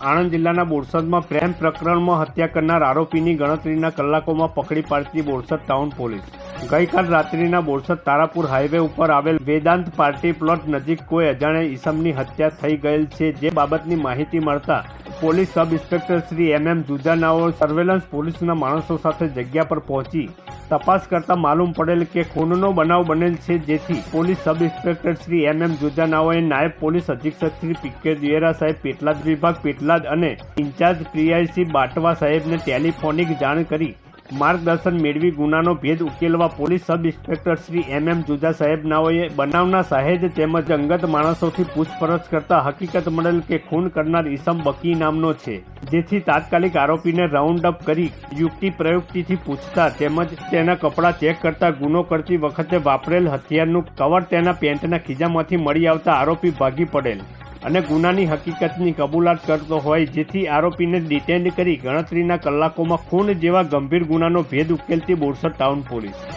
આણંદ જિલ્લાના બોરસદમાં પ્રેમ પ્રકરણમાં હત્યા કરનાર આરોપીની ગણતરીના કલાકોમાં પકડી પાડતી બોરસદ ટાઉન પોલીસ. ગઈકાલ રાત્રિના બોરસદ તારાપુર હાઈવે ઉપર આવેલ વેદાંત પાર્ટી પ્લોટ નજીક કોઈ અજાણ્યા ઈસમની હત્યા થઈ ગયેલ છે, જે બાબતની માહિતી મળતા police sub inspector Shri M M જુજાનાઓ surveillance પોલીસના માણસો સાથે જગ્યા પર પહોંચી. તપાસ કરતા માલુમ પડેલ કે ખૂનનો બનાવ બનેલ છે જેથી police sub inspector Shri M M જુદાનાઓએ નાયબ પોલીસ અધિક્ષક શ્રી પી કે દિવેરા સાહેબ, પેટલાદ વિભાગ, પેટલાદ અને ઇન્ચાર્જ પીઆઈસી બાટવા સાહેબને ટેલિફોનિક જાણ કરી માર્ગદર્શન મેળવી ગુનાનો ભેદ ઉકેલવા police sub inspector Shri M M Juja સાહેબ નાઓએ બનાવના સાહેદ તેમજ અંગત માણસોથી પૂછપરછ કરતા હકીકત મળેલ કે ખૂન કરનાર ઈસમ બકી નામનો છે, જેથી તાત્કાલિક આરોપીને રાઉન્ડ અપ કરી યુક્તિ પ્રયુક્તિથી પૂછતા તેમજ તેના કપડાં ચેક કરતા ગુનો કરતી વખતે વાપરેલ હથિયારનું કવર તેના પેન્ટના ખીજામાંથી મળી આવતા આરોપી ભાગી પડેલ. અને ગુનાની હકીકતની કબૂલાત કરતો હોય, જેથી આરોપીને ડિટેન્ડ કરી ગણતરીના કલાકોમાં ખૂન જેવા ગંભીર ગુનાનો ભેદ ઉકેલતી બોરસદ ટાઉન પોલીસ.